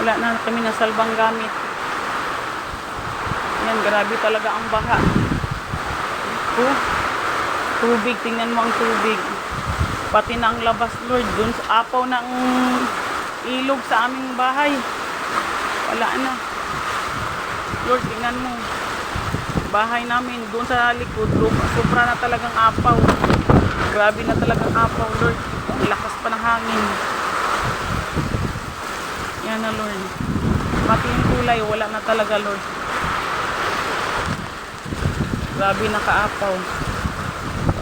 Wala na kami nasalbang gamit. Yan, grabe talaga ang baha. Oh, tubig, tingnan mo ang tubig. Pati na ang labas, Lord. Dun sa apaw ng ilog sa aming bahay. Wala na. Lord, tingnan mo. Bahay namin, doon sa likod, sobra na talagang apaw. Grabe na talagang apaw, Lord. Ang lakas pa ng hangin. Yan na, Lord. Pati yung kulay, wala na talaga, Lord. Grabe nakaapaw.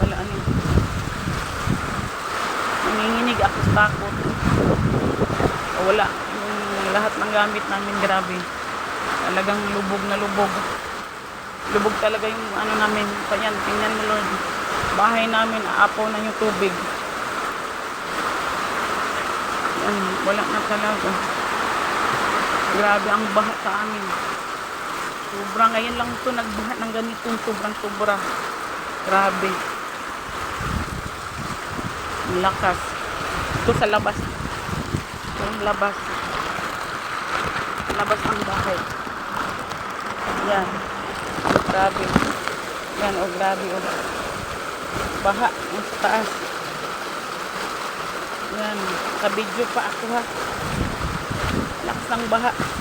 Wala ano. Nanginginig ako sa takot. Wala. Yung lahat ng gamit namin, grabe. Talagang lubog na lubog. Lubog talaga yung ano namin. Panyan, tingnan mo, Lord. Bahay namin, aapaw na yung tubig. Yan, wala na talaga. Grabe ang baha sa amin. Sobra ngayon lang ito nagbaha ng ganitong sobrang sobra. Grabe. Ang lakas. Ito sa labas. Ito ang labas. Labas ang bahay. Yan. Grabe. Yan, oh grabe, oh. Baha. Ang sa taas. Yan. Sa video pa ako, ha. Ng baha.